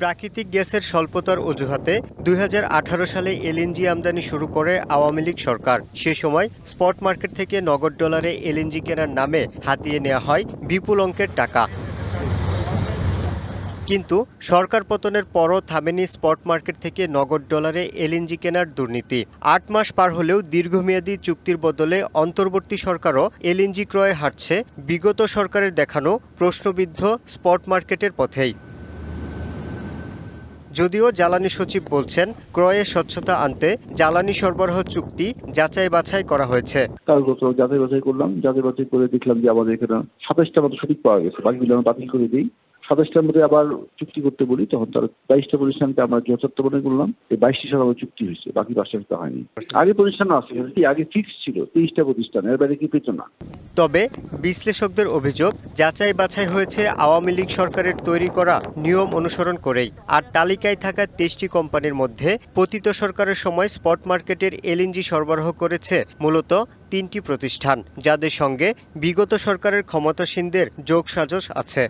প্রাকৃতিক গ্যাসের স্বল্পতার অজুহাতে দুই হাজার আঠারো সালে এলএনজি আমদানি শুরু করে আওয়ামী লীগ সরকার। সে সময় স্পট মার্কেট থেকে নগদ ডলারে এলএনজি কেনার নামে হাতিয়ে নেওয়া হয় বিপুল অঙ্কের টাকা। কিন্তু সরকার পতনের পরও থামেনি স্পট মার্কেট থেকে নগদ ডলারে এলএনজি কেনার দুর্নীতি। আট মাস পার হলেও দীর্ঘমেয়াদী চুক্তির বদলে অন্তর্বর্তী সরকারও এলএনজি ক্রয়ে হাঁটছে। বিগত সরকারের দেখানো প্রশ্নবিদ্ধ স্পট মার্কেটের পথেই। যদিও জ্বালানি সচিব বলছেন, ক্রয়ে স্বচ্ছতা আনতে জ্বালানি সরবরাহ চুক্তি যাচাই বাছাই করা হয়েছে। যাচাই বাছাই করলাম, যাচাই বাছাই করে দেখলাম যে আমাদের এখানে সাতাশটা মতো সঠিক পাওয়া গেছে বাকিগুলো আমরা বাতিল করে দিই। সাতাশটার মধ্যে আবার চুক্তি করতে বলি, তখন তার বাইশটা প্রতিষ্ঠানকে আমরা যথার্থ মনে করলাম, এই বাইশটি সাথে আবার চুক্তি হয়েছে, বাকি পাঁচটা হয়নি। আগে প্রতিষ্ঠান আছে আগে ফিক্স ছিল, তেইশটা প্রতিষ্ঠান, এর বাইরে কি পেত না। তবে বিশ্লেষকদের অভিযোগ যাচাই বাছাই হয়েছে আওয়ামী লীগ সরকারের তৈরি করা নিয়ম অনুসরণ করেই, আর তালিকায় থাকা তেইশটি কোম্পানির মধ্যে পতিত সরকারের সময় স্পট মার্কেটের এলএনজি সরবরাহ করেছে মূলত তিনটি প্রতিষ্ঠান, যাদের সঙ্গে বিগত সরকারের ক্ষমতাসীনদের যোগসাজশ আছে।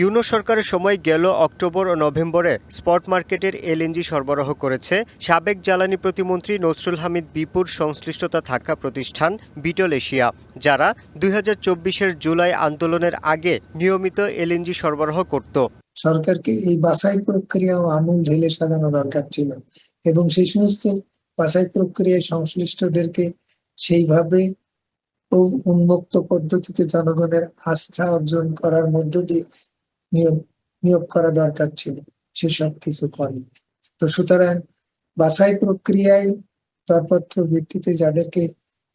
ইউনো সরকারের সময় গেল অক্টোবর ও নভেম্বরে স্পট মার্কেটের এলএনজি সরবরাহ করেছে। সাবেক জ্বালানি প্রতিমন্ত্রী নসরুল হামিদ বিপুর সংশ্লিষ্টতা থাকা প্রতিষ্ঠান বিটল এশিয়া, যারা দুই হাজার জুলাই আন্দোলনের আগে নিয়মিত এলএনজি সরবরাহ করত। সরকারকে এই বাছাই প্রক্রিয়া ও আমূল ঢেলে সাজানো দরকার ছিল এবং সেই সমস্ত বাছাই প্রক্রিয়ায় সংশ্লিষ্টদেরকে সেইভাবে উন্মুক্ত পদ্ধতিতে জনগণের আস্থা অর্জন করার মধ্য দিয়ে নিয়োগ নিয়োগ করা দরকার ছিল সেসব কিছু করে। তো সুতরাং বাছাই প্রক্রিয়ায় দরপত্র ভিত্তিতে যাদেরকে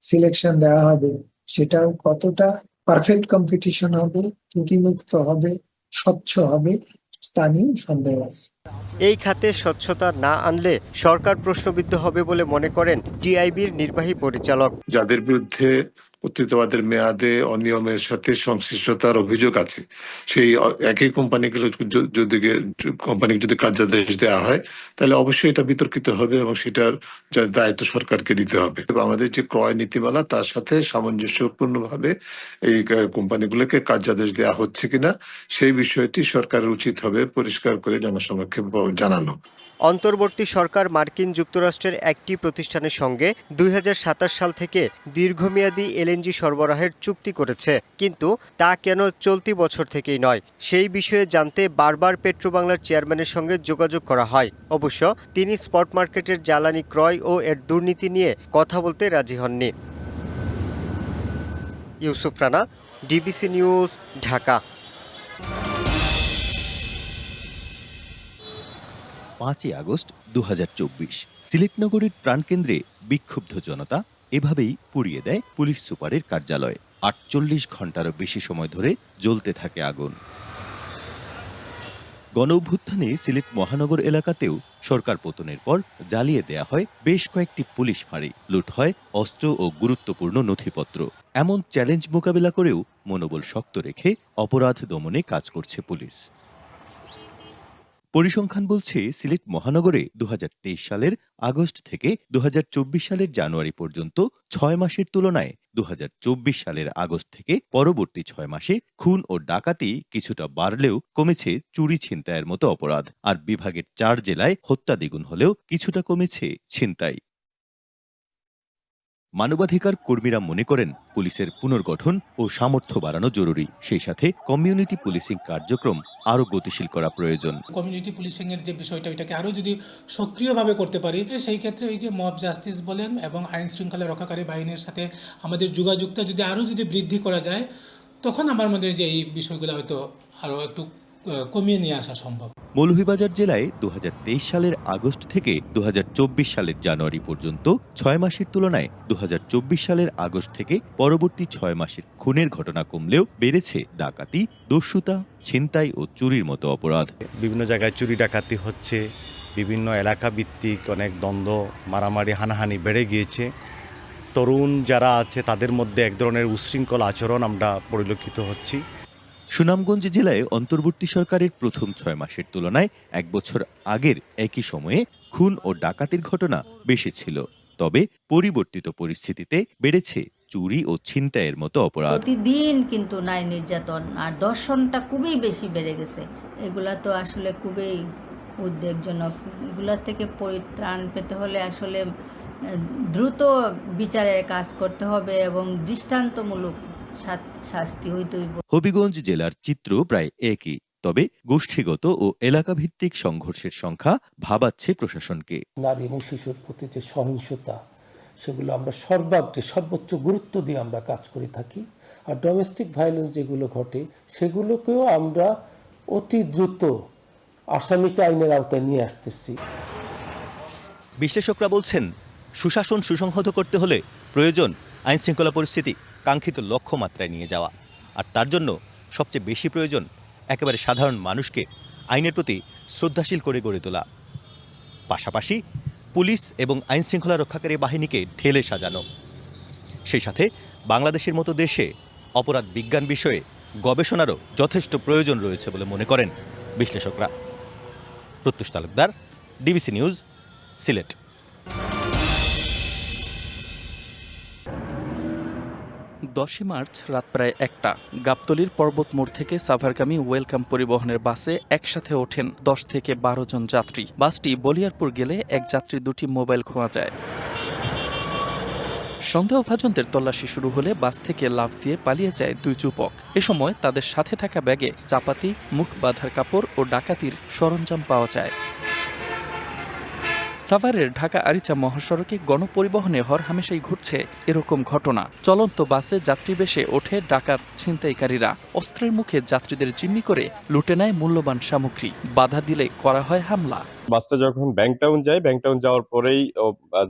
সিলেকশন দেওয়া হবে সেটাও কতটা পারফেক্ট কম্পিটিশন হবে ত্রুটিমুক্ত হবে স্বচ্ছ হবে স্থানীয় সন্দেহ আছে। এই খাতে স্বচ্ছতা না আনলে সরকার প্রশ্নবিদ্ধ হবে বলে মনে করেন টিআইবির নির্বাহী পরিচালক। যাদের বিরুদ্ধে কর্তৃত্ববাদের মেয়াদে অনিয়মের সাথে সংশ্লিষ্টতার অভিযোগ আছে। সেই একই কোম্পানিগুলো যদি কোম্পানিকে যদি কার্যাদেশ দেওয়া হয়, তাহলে অবশ্যই এটা বিতর্কিত হবে এবং সেটার দায়িত্ব সরকারকে নিতে হবে। আমাদের যে ক্রয় নীতিমালা, তার সাথে সামঞ্জস্যপূর্ণভাবে এই কোম্পানিগুলোকে কার্যাদেশ দেওয়া হচ্ছে কিনা, সেই বিষয়টি সরকারের উচিত হবে পরিষ্কার করে জনসমক্ষে জানানো। অন্তর্বর্তী সরকার মার্কিন যুক্তরাষ্ট্রের একটি প্রতিষ্ঠানের সঙ্গে দুই হাজার সাতাশ সাল থেকে দীর্ঘমেয়াদী এলএনজি সরবরাহের চুক্তি করেছে। কিন্তু তা কেন চলতি বছর থেকেই নয়, সেই বিষয়ে জানতে বারবার পেট্রোবাংলার চেয়ারম্যানের সঙ্গে যোগাযোগ করা হয়। অবশ্য তিনি স্পট মার্কেটের জ্বালানি ক্রয় ও এর দুর্নীতি নিয়ে কথা বলতে রাজি হননি। Yusuf Rana, DBC news, Dhaka. পাঁচই আগস্ট দু সিলেট নগরীর প্রাণকেন্দ্রে বিক্ষুব্ধ জনতা এভাবেই পুড়িয়ে দেয় পুলিশ সুপারের কার্যালয়। আটচল্লিশ ঘন্টারও বেশি সময় ধরে জ্বলতে থাকে আগুন। গণ অভ্যুত্থানে সিলেট মহানগর এলাকাতেও সরকার পতনের পর জ্বালিয়ে দেয়া হয় বেশ কয়েকটি পুলিশ ফাঁড়ি, লুট হয় অস্ত্র ও গুরুত্বপূর্ণ নথিপত্র। এমন চ্যালেঞ্জ মোকাবেলা করেও মনোবল শক্ত রেখে অপরাধ দমনে কাজ করছে পুলিশ। পরিসংখ্যান বলছে সিলেট মহানগরে দুহাজার তেইশ সালের আগস্ট থেকে দুহাজার চব্বিশ সালের জানুয়ারি পর্যন্ত ছয় মাসের তুলনায় দুহাজার চব্বিশ সালের আগস্ট থেকে পরবর্তী ছয় মাসে খুন ও ডাকাতি কিছুটা বাড়লেও কমেছে চুরি ছিনতাইয়ের মতো অপরাধ। আর বিভাগের চার জেলায় হত্যা দ্বিগুণ হলেও কিছুটা কমেছে ছিনতাই। মানবাধিকার কর্মীরা মনে করেন পুলিশের পুনর্গঠন ও সামর্থ্য বাড়ানো জরুরি। সেই সাথে কমিউনিটি পুলিশিং কার্যক্রম আরও গতিশীল করা প্রয়োজন। কমিউনিটি পুলিশিং এর যে বিষয়টা, ওইটাকে আরও যদি সক্রিয়ভাবে করতে পারি, সেই ক্ষেত্রে এই যে মব জাস্টিস বলেন এবং আইন শৃঙ্খলা রক্ষাকারী বাহিনীর সাথে আমাদের যোগাযোগটা যদি আরও যদি বৃদ্ধি করা যায়, তখন আমার হয় যে এই বিষয়গুলো হয়তো আরও একটু কমিয়ে নিয়ে আসা সম্ভব। মৌলভীবাজার জেলায় দু হাজার তেইশ সালের আগস্ট থেকে দু হাজার চব্বিশ সালের জানুয়ারি পর্যন্ত ছয় মাসের তুলনায় দু হাজার চব্বিশ সালের আগস্ট থেকে পরবর্তী ছয় মাসের খুনের ঘটনা কমলেও বেড়েছে ডাকাতি দস্যুতা ছিনতাই ও চুরির মতো অপরাধ। বিভিন্ন জায়গায় চুরি ডাকাতি হচ্ছে বিভিন্ন এলাকা ভিত্তিক অনেক দ্বন্দ্ব মারামারি হানাহানি বেড়ে গিয়েছে। তরুণ যারা আছে তাদের মধ্যে এক ধরনের উশৃঙ্খল আচরণ আমরা পরিলক্ষিত হচ্ছি। সুনামগঞ্জ জেলায় অন্তর্বর্তী সরকারের প্রথম ছয় মাসের তুলনায় এক বছর আগের একই সময়ে খুন ও ডাকাতির ঘটনা বেশি ছিল। তবে পরিবর্তিত পরিস্থিতিতে বেড়েছে চুরি ও ছিনতাইয়ের মতো অপরাধ। প্রতিদিন কিন্তু নারী নির্যাতন আর দর্শনটা খুবই বেশি বেড়ে গেছে। এগুলা তো আসলে খুবই উদ্বেগজনক। এগুলা থেকে পরিত্রাণ পেতে হলে আসলে দ্রুত বিচারের কাজ করতে হবে এবং দৃষ্টান্তমূলক হবিগঞ্জ জেলার চিত্র প্রায় একই তবে গোষ্ঠীগত ও এলাকাভিত্তিক সংঘর্ষের সংখ্যা ভাবাচ্ছে প্রশাসনকে। নারী এবং শিশুর প্রতি যে সহিংসতা সেগুলো আমরা সর্বাগ্রে সর্বোচ্চ গুরুত্ব দিয়ে আমরা কাজ করে থাকি আর ডোমেস্টিক ভায়োলেন্স যেগুলো ঘটে সেগুলোকেও আমরা অতি দ্রুত আসামিকে আইনের আওতায় নিয়ে আসতেছি। বিশ্লেষকরা বলছেন সুশাসন সুসংহত করতে হলে প্রয়োজন আইনশৃঙ্খলা পরিস্থিতি। কাঙ্ক্ষিত লক্ষ্যমাত্রায় নিয়ে যাওয়া। আর তার জন্য সবচেয়ে বেশি প্রয়োজন একেবারে সাধারণ মানুষকে আইনের প্রতি শ্রদ্ধাশীল করে গড়ে তোলা। পাশাপাশি পুলিশ এবং আইনশৃঙ্খলা রক্ষাকারী বাহিনীকে ঢেলে সাজানো। সেই সাথে বাংলাদেশের মতো দেশে অপরাধ বিজ্ঞান বিষয়ে গবেষণারও যথেষ্ট প্রয়োজন রয়েছে বলে মনে করেন বিশ্লেষকরা। Pratyush Talukdar, DBC news, Sylhet. দশই মার্চ রাত প্রায় একটা। গাবতলির পর্বত মোড় থেকে সাভারগামী ওয়েলকাম পরিবহনের বাসে একসাথে ওঠেন দশ থেকে বারো জন যাত্রী। বাসটি বলিয়ারপুর গেলে এক যাত্রীর দুটি মোবাইল খোয়া যায়। সন্দেহভাজনদের তল্লাশি শুরু হলে বাস থেকে লাফ দিয়ে পালিয়ে যায় দুই যুবক। এ সময় তাদের সাথে থাকা ব্যাগে চাপাতি, মুখ বাঁধার কাপড় ও ডাকাতির সরঞ্জাম পাওয়া যায়। সাভারের ঢাকা আরিচা মহাসড়কে গণপরিবহনে হর হামেশাই ঘুরছে এরকম ঘটনা। চলন্ত বাসে যাত্রী বেশে ওঠে ডাকাত ছিনতাইকারীরা। অস্ত্রের মুখে যাত্রীদের জিম্মি করে লুটে নেয় মূল্যবান সামগ্রী। বাধা দিলে করা হয় হামলা। বাসটা যখন ব্যাংকটাউন যায় ব্যাংকটাউন যাওয়ার পরেই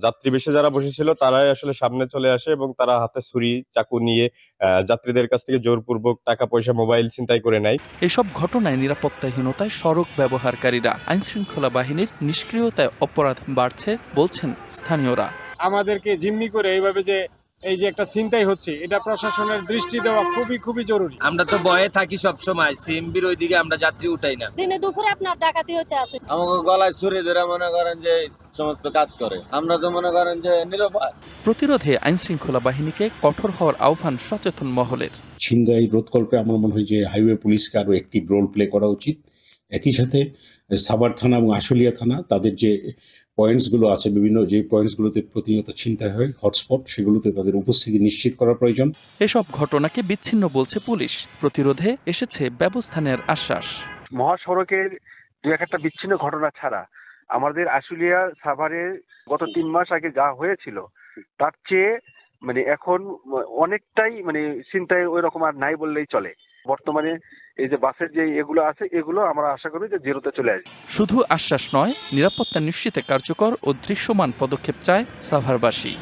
যাত্রী বেশে যারা বসেছিল তারাই আসলে সামনে চলে আসে এবং তারা হাতে ছুরি চাকু নিয়ে আহ, যাত্রীদের কাছ থেকে জোরপূর্বক টাকা পয়সা মোবাইল ছিনতাই করে নেয়। এসব ঘটনায় নিরাপত্তাহীনতায় সড়ক ব্যবহারকারীরা আইনশৃঙ্খলা বাহিনীর নিষ্ক্রিয়তায় অপরাধ বাড়ছে বলছেন স্থানীয়রা। আমাদেরকে জিম্মি করে এইভাবে যে এই যে একটা চিন্তাই হচ্ছে এটা প্রশাসনের দৃষ্টি দেওয়া খুবই খুবই জরুরি। আমরা তো ভয়ে থাকি সব সময় সিএমবির ওইদিকে আমরা যাত্রী উঠাই না। দিনে দুপুরে আপনার ডাকাতি হতে আছে আমাকে গলায় ছুরি ধরে মনে করেন যে সমস্ত কাজ করে। আমরা তো মনে করেন যে নিরুপায় প্রতিরোধে আইনশৃঙ্খলা বাহিনীকে কঠোর হওয়ার আহ্বান সচেতন মহলের। ছিনতাই রোধকল্পে আমার মনে হয় যে হাইওয়ে পুলিশকে আরও একটি রোল প্লে করা উচিত। একই সাথে সাভার থানা এবং আশুলিয়া থানা তাদের যে পয়েন্টসগুলো আছে বিভিন্ন যে পয়েন্টসগুলোতে প্রতিনিয়ত ছিনতাই হয় হটস্পট সেগুলোতে তাদের উপস্থিতি নিশ্চিত করা প্রয়োজন। এসব ঘটনাকে বিচ্ছিন্ন বলছে পুলিশ। প্রতিরোধে এসেছে ব্যবস্থা নেওয়ার আশ্বাস। মহাসড়কের দু এক একটা বিচ্ছিন্ন ঘটনা ছাড়া আমাদের আশুলিয়া সাভারে গত তিন মাস আগে যা হয়েছিল তার চেয়ে মানে এখন অনেকটাই মানে চিন্তায় ওই রকম আর নাই বললেই চলে। বর্তমানে এই যে বাসের যে এগুলো আছে এগুলো আমরা আশা করি যে জিরোতে চলে আসবে। শুধু আশ্বাস নয় নিরাপত্তা নিশ্চিতে কার্যকর ও দৃশ্যমান পদক্ষেপ চায় সাভারবাসী।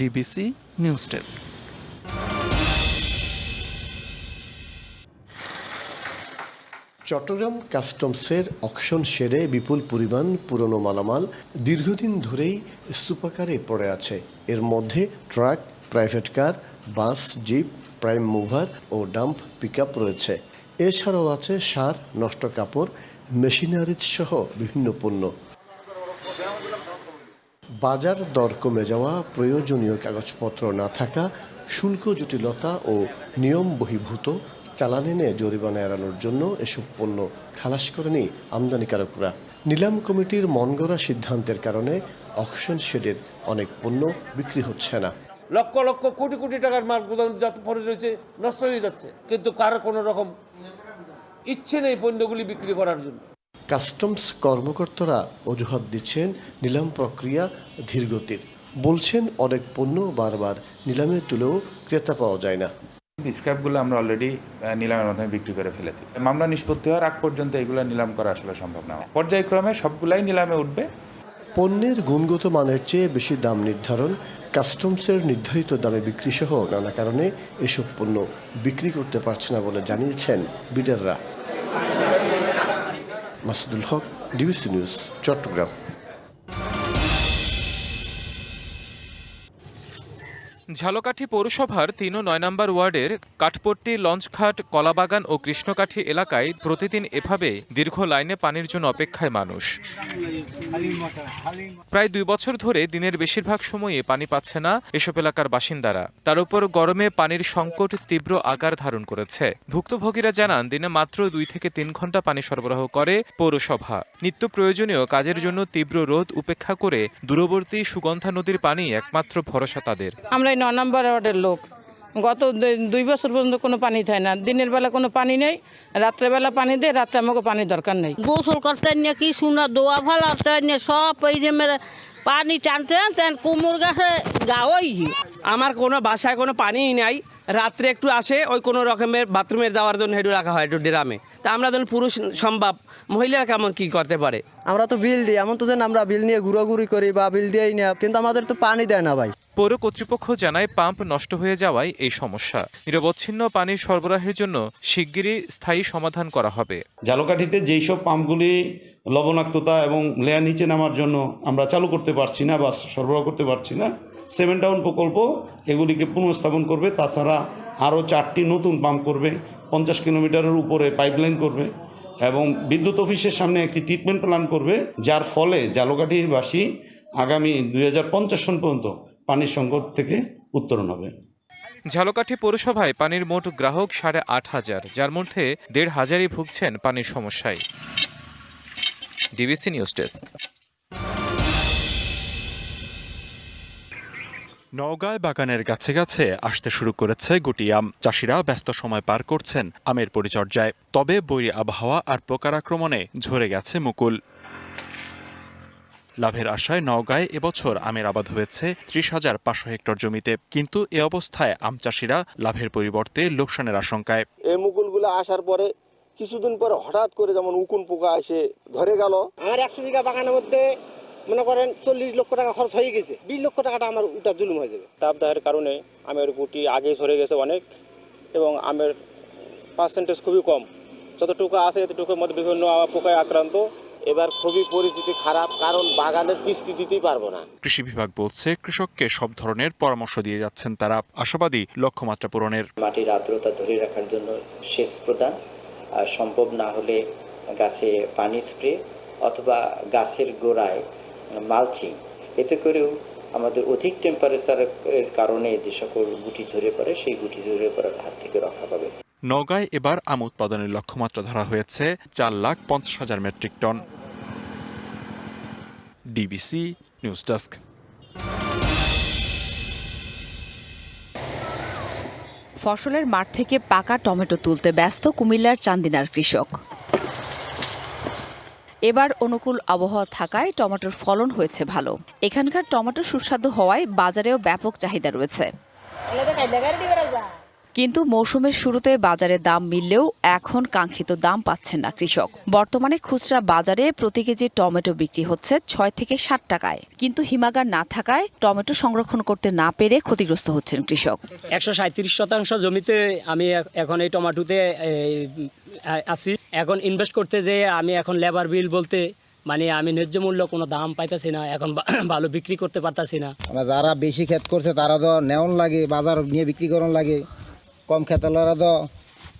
DBC news desk. চট্টগ্রাম কাস্টমসের অকশন সেরে বিপুল পরিমাণ পুরনো মালামাল দীর্ঘদিন ধরেই স্তূপাকারে পড়ে আছে। এর মধ্যে truck private car bus jeep prime mover ও ডাম্প পিকআপ রয়েছে। এছাড়াও আছে সার, নষ্ট কাপড় মেশিনারিজ সহ বিভিন্ন পণ্য। বাজার দর কমে যাওয়া, প্রয়োজনীয় কাগজপত্র না থাকা, শুল্ক জটিলতা ও নিয়ম বহির্ভূত চালান এনে জরিমানা এড়ানোর জন্য এসব পণ্য খালাস করেনি আমদানিকারকরা। নিলাম কমিটির মনগড়া সিদ্ধান্তের কারণে অকশন শেডের অনেক পণ্য বিক্রি হচ্ছে না। লক্ষ লক্ষ কোটি কোটি টাকার মাল গুদাম যত পড়ে রয়েছে নষ্ট হয়ে যাচ্ছে। কিন্তু কারও কোনো রকম ইচ্ছে নেই পণ্যগুলি বিক্রি করার জন্য। কাস্টমস কর্মকর্তারা অজুহাত দিচ্ছেন নিলাম প্রক্রিয়া ধীরগতির। বলছেন অনেক পণ্য বারবার নিলামে তুলেও ক্রেতা পাওয়া যায় না। স্ক্র্যাপগুলো আমরা অলরেডি নিলামের মাধ্যমে বিক্রি করে ফেলেছি। মামলা নিষ্পত্তি হওয়ার আগ পর্যন্ত এগুলো নিলাম করা আসলে সম্ভব না। পর্যায়ক্রমে সবগুলাই নিলামে উঠবে। পণ্যের গুণগত মানের চেয়ে বেশি দাম নির্ধারণ কাস্টমসের নির্ধারিত দামে বিক্রি সহ নানা কারণে এসব পণ্য বিক্রি করতে পারছে না বলে জানিয়েছেন বিডাররা। Masudul Haque, DBC news, Chattogram. Jhalakathi পৌরসভার তিন নয় নম্বর ওয়ার্ডের কাঠপট্টি, লঞ্চঘাট, কলাবাগান ও কৃষ্ণকাঠি এলাকায় প্রতিদিন এভাবে দীর্ঘ লাইনে পানির জন্য অপেক্ষায় মানুষ। প্রায় দুই বছর ধরে দিনের বেশিরভাগ সময়ে পানি পাচ্ছে না এসব এলাকার বাসিন্দারা। তার উপর গরমে পানির সংকট তীব্র আকার ধারণ করেছে। ভুক্তভোগীরা জানান, দিনে মাত্র দুই থেকে তিন ঘণ্টা পানি সরবরাহ করে পৌরসভা। নিত্য প্রয়োজনীয় কাজের জন্য তীব্র রোদ উপেক্ষা করে দূরবর্তী সুগন্ধা নদীর পানি একমাত্র ভরসা তাদের। আমরা ন নম্বর ওয়ার্ডের লোক। গত দুই- বছর পর্যন্ত কোনো পানি থাকে না। দিনের বেলা কোনো পানি নেই রাত্রেবেলা পানি দেয় রাত্রে আমাকে পানি দরকার নেই। গোসল করতে নিয়ে কি সুন্দর দোয়া ভালো নিয়ে সব এই যে মেরে পানি টানতে টানতে কুমুর গাছে গাওয়াই আমার কোনো বাসায় কোনো পানিই নাই রাত্রে একটু আসে ওই কোনো রকমের বাথরুমের যাওয়ার জন্য হেঁটু রাখা হয় একটু ড্রামে। তা আমরা যখন পুরুষ সম্ভব মহিলারা কেমন কি করতে পারে? আমরা তো বিল দিই এমন তো যেন আমরা বিল নিয়ে ঘুরাঘুরি করি বা বিল দিয়েই না কিন্তু আমাদের তো পানি দেয় না ভাই। পৌর কর্তৃপক্ষ জানায় পাম্প নষ্ট হয়ে যাওয়ায় এই সমস্যা। নিরবচ্ছিন্ন পানি সরবরাহের জন্য শিগগিরই স্থায়ী সমাধান করা হবে। জালকাঠিতে যেই সব পাম্পগুলি লবণাক্ততা এবং লেয়ার নিচে নামার জন্য আমরা চালু করতে পারছি না বা সরবরাহ করতে পারছি না সেভেন টাউন প্রকল্প এগুলিকে পুনঃস্থাপন করবে, তাছাড়া আরও চারটি নতুন পাম্প করবে, পঞ্চাশ কিলোমিটারের উপরে পাইপলাইন করবে এবং বিদ্যুৎ অফিসের সামনে একটি ট্রিটমেন্ট প্ল্যান করবে, যার ফলে ঝালকাঠিবাসী আগামী দুই হাজার পঞ্চাশ সন পর্যন্ত পানির সংকট থেকে উত্তরণ হবে। ঝালকাঠি পৌরসভায় পানির মোট গ্রাহক সাড়ে আট হাজার, যার মধ্যে দেড় হাজারই ভুগছেন পানির সমস্যায়। DBC news desk. নওগাঁয় বাগানের গাছে গাছে আসতে শুরু করেছে গুটি আম চাষিরা ব্যস্ত সময় পার করছেন আমের পরিচর্যায়। তবে বৈরী আবহাওয়া আর পোকার আক্রমণে ঝরে গেছে মুকুল। লাভের আশায় নওগাঁয় এবছর আমের আবাদ হয়েছে ত্রিশ হাজার পাঁচশো হেক্টর জমিতে। কিন্তু এ অবস্থায় আম চাষিরা লাভের পরিবর্তে লোকসানের আশঙ্কায়। এই মুকুলগুলো আসার পরে কিছুদিন পরে হঠাৎ করে যেমন উকুন পোকা এসে ধরে গেল। আমার একশো বিঘা বাগানের মধ্যে মনে করেন চল্লিশ লক্ষ টাকা খরচ হয়ে গেছে বিশ লক্ষ টাকাটা আমার উটা জুলুম হয়ে যাবে। তাপদাহের কারণে আমের গুটি আগে সরে গেছে অনেক এবং আমের পার্সেন্টেজ খুবই কম। যতটুকু আছে এতটুকুর মধ্যে বিভিন্ন পোকায় আক্রান্ত। এবার খুবই পরিস্থিতি খারাপ কারণ বাগানের কিস্তি দিতেই পারব না। কৃষি বিভাগ বলছে কৃষককে সব ধরনের পরামর্শ দিয়ে যাচ্ছেন তারা। আশাবাদী লক্ষ্যমাত্রা পূরণের। মাটির আর্দ্রতা ধরে রাখার জন্য সেচ প্রদান আর সম্ভব না হলে গাছে পানি স্প্রে অথবা গাছের গোড়ায় মালচিং এতে করেও আমাদের অধিক টেম্পারেচারের কারণে যে সকল গুটি ঝরে পড়ে সেই গুটি ঝরে পড়ার হাত থেকে রক্ষা পাবে। নওগাঁয় এবার আম উৎপাদনের লক্ষ্যমাত্রা ধরা হয়েছে চার লাখ পঞ্চাশ হাজার metric ton. DBC news desk. ফসলের মাঠ থেকে পাকা টমেটো তুলতে ব্যস্ত কুমিল্লার চান্দিনার কৃষক। এবার অনুকূল আবহাওয়া থাকায় টমেটোর ফলন হয়েছে ভালো। এখানকার টমেটো সুস্বাদু হওয়ায় বাজারেও ব্যাপক চাহিদা রয়েছে। কিন্তু মৌসুমের শুরুতে বাজারে দাম মিললেও এখন কাঙ্ক্ষিত দাম পাচ্ছেন না কৃষক। বর্তমানে খুচরা বাজারে প্রতি কেজি টমেটো বিক্রি হচ্ছে ছয় থেকে ষাট টাকায়। কিন্তু হিমাগার না থাকায় টমেটো সংরক্ষণ করতে না পেরে ক্ষতিগ্রস্ত হচ্ছেন কৃষক। একশো সাঁত্রিশ শতাংশ জমিতে আমি এখন এই টমেটোতে আছি। এখন ইনভেস্ট করতে যে আমি এখন লেবার বিল বলতে মানে আমি ন্যায্য মূল্য কোনো দাম পাইতেছি না এখন ভালো বিক্রি করতে পারতাছি না। মানে যারা বেশি ক্ষেত করছে তারা তো নেওয়ান লাগে বাজার নিয়ে বিক্রি করন লাগে। কম খেতালরা তো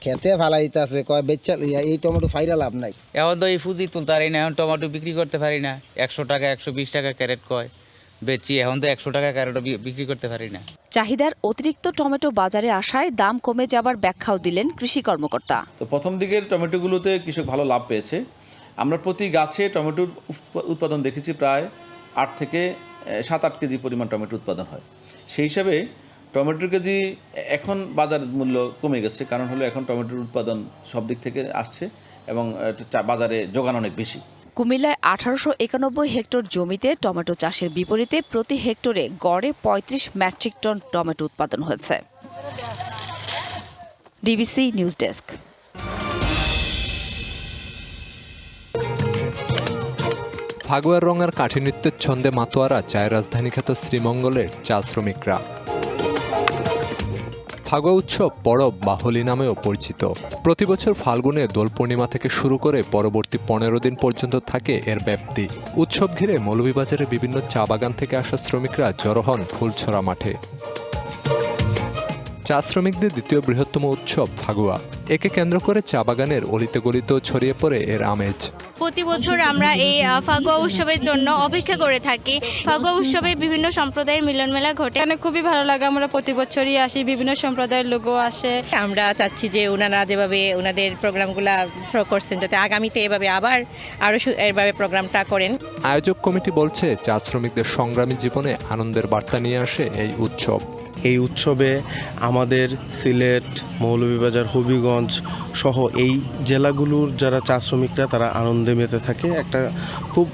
খেতে ফালাইতে আছে কয় বেচা এই টমেটো ফাইরা লাভ নাই। এখন তো এই ফুজি তুলতে পারি না এখন টমেটো বিক্রি করতে পারি না। একশো টাকা একশো বিশ টাকা ক্যারেট কয় বেচি এখন তো একশো টাকা ক্যারেটও বিক্রি করতে পারি না। চাহিদার অতিরিক্ত টমেটো বাজারে আসায় দাম কমে যাবার ব্যাখ্যাও দিলেন কৃষি কর্মকর্তা। তো প্রথম দিকের টমেটোগুলোতে কৃষক ভালো লাভ পেয়েছে। আমরা প্রতি গাছে টমেটোর উৎপ- উৎপাদন দেখেছি প্রায় আট থেকে সাত আট কেজি পরিমাণ টমেটো উৎপাদন হয়। সেই হিসাবে টমেটোর কেজি এখন বাজার মূল্য কমে গেছে কারণ হলো এখন টমেটোর উৎপাদন সব দিক থেকে আসছে এবং চা- বাজারে যোগান অনেক বেশি। কুমিল্লায় আঠারোশো একানব্বই হেক্টর জমিতে টমেটো চাষের বিপরীতে প্রতি হেক্টরে গড়ে পঁয়ত্রিশ মেট্রিক টন টমেটো উৎপাদন হয়েছে। DBC news desk. ফাগুয়ার রঙের কাঠিনৃত্যের ছন্দে মাতোয়ারা চায় রাজধানী খ্যাত শ্রীমঙ্গলের চা শ্রমিকরা। ফাগুয়া উৎসব পরব বা হোলি নামেও পরিচিত। প্রতি বছর ফাল্গুনে দোল পূর্ণিমা থেকে শুরু করে পরবর্তী পনেরো দিন পর্যন্ত থাকে এর ব্যাপ্তি। উৎসব ঘিরে মৌলভীবাজারের বিভিন্ন চা বাগান থেকে আসা শ্রমিকরা জড়ো হন ফুলছড়া মাঠে। চা শ্রমিকদের দ্বিতীয় বৃহত্তম উৎসব ফাগুয়া। একে কেন্দ্র করে চা বাগানের অলিতে গলিত ছড়িয়ে পড়ে এর আমেজ। প্রতি বছর আমরা এই ফাগুয়া উৎসবের জন্য অপেক্ষা করে থাকি। ফাগুয়া উৎসবে বিভিন্ন সম্প্রদায়ের মিলন মেলা ঘটে। এখানে খুবই ভালো লাগে আমরা প্রতি বছরই আসি বিভিন্ন সম্প্রদায়ের লোকও আসে। আমরা চাচ্ছি যে ওনারা যেভাবে ওনাদের প্রোগ্রামগুলো থ্রো করছেন যাতে আগামীতে এভাবে আবার আরও এভাবে প্রোগ্রামটা করেন। আয়োজক কমিটি বলছে চা শ্রমিকদের সংগ্রামী জীবনে আনন্দের বার্তা নিয়ে আসে এই উৎসব। এই উৎসবে আমাদের সিলেট মৌলভীবাজার হবিগঞ্জ সহ এই জেলাগুলোর যারা চা শ্রমিকরা তারা আনন্দে মেতে থাকে। একটা খুব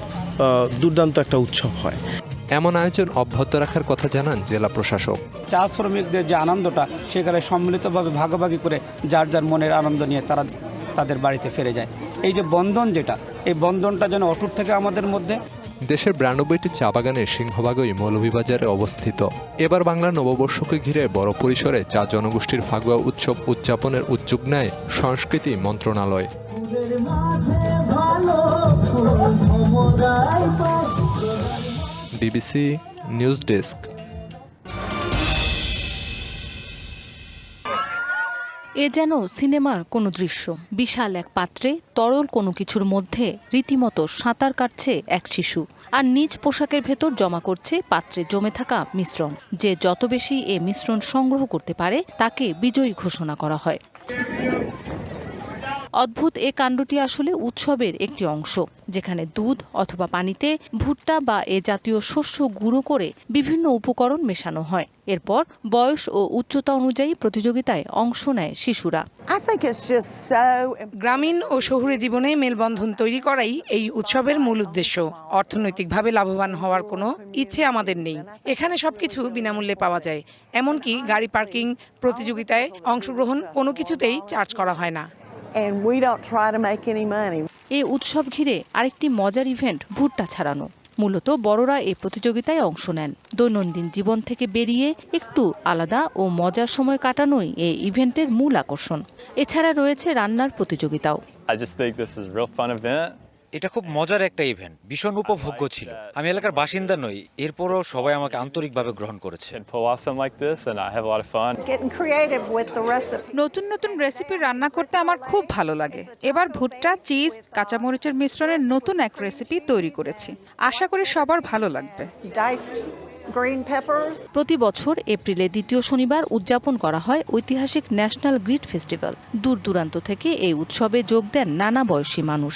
দুর্দান্ত একটা উৎসব হয়। এমন আয়োজন অব্যাহত রাখার কথা জানান জেলা প্রশাসক। চা শ্রমিকদের যে আনন্দটা সেখানে সম্মিলিতভাবে ভাগাভাগি করে যার যার মনের আনন্দ নিয়ে তারা তাদের বাড়িতে ফিরে যায়। এই যে বন্ধন যেটা এই বন্ধনটা যেন অটুট থেকে আমাদের মধ্যে দেশের বিরানব্বইটি চা বাগানের সিংহভাগই মৌলভীবাজারে অবস্থিত। এবার বাংলা নববর্ষকে ঘিরে বড় পরিসরে চা জনগোষ্ঠীর ফাগুয়া উৎসব উদযাপনের উদ্যোগ নেয় সংস্কৃতি মন্ত্রণালয়। BBC news desk. এ যেন সিনেমার কোনো দৃশ্য। বিশাল এক পাত্রে, তরল কোনো কিছুর মধ্যে রীতিমতো সাঁতার কাটছে এক শিশু আর নিজ পোশাকের ভেতর জমা করছে পাত্রে জমে থাকা মিশ্রণ। যে যত বেশি এ মিশ্রণ সংগ্রহ করতে পারে, তাকে বিজয়ী ঘোষণা করা হয়। অদ্ভুত এ কাণ্ডটি আসলে উৎসবের একটি অংশ যেখানে দুধ অথবা পানিতে ভুট্টা বা এ জাতীয় শস্য গুঁড়ো করে বিভিন্ন উপকরণ মেশানো হয়। এরপর বয়স ও উচ্চতা অনুযায়ী প্রতিযোগিতায় অংশ নেয় শিশুরা। গ্রামীণ ও শহুরে জীবনে মেলবন্ধন তৈরি করাই এই উৎসবের মূল উদ্দেশ্য। অর্থনৈতিকভাবে লাভবান হওয়ার কোনো ইচ্ছে আমাদের নেই। এখানে সবকিছু বিনামূল্যে পাওয়া যায়। এমনকি গাড়ি পার্কিং প্রতিযোগিতায় অংশগ্রহণ কোনো কিছুতেই চার্জ করা হয় না। এ উৎসব ঘিরে আরেকটি মজার ইভেন্ট ভুট্টা ছাড়ানো। মূলত বড়রা এ প্রতিযোগিতায় অংশ নেন। দৈনন্দিন জীবন থেকে বেরিয়ে একটু আলাদা ও মজার সময় কাটানোই এই ইভেন্টের মূল আকর্ষণ। এছাড়া রয়েছে রান্নার প্রতিযোগিতাও। I just think this is a real fun event. এটা খুব মজার একটা ইভেন্ট ভীষণ উপভোগ্য ছিল। আমি এলাকার বাসিন্দা নই এরপরও সবাই আমাকে আন্তরিকভাবে গ্রহণ করেছে. নতুন নতুন রেসিপি রান্না করতে আমার খুব ভালো লাগে। এবার ভুট্টা চিজ কাঁচামরিচের মিশ্রণের নতুন এক রেসিপি তৈরি করেছি। আশা করি সবার ভালো লাগবে। প্রতি বছর এপ্রিলে দ্বিতীয় শনিবার উদযাপন করা হয় ঐতিহাসিক ন্যাশনাল গ্রিড ফেস্টিভ্যাল। দূর দূরান্ত থেকে এই উৎসবে যোগ দেন নানা বয়সী মানুষ।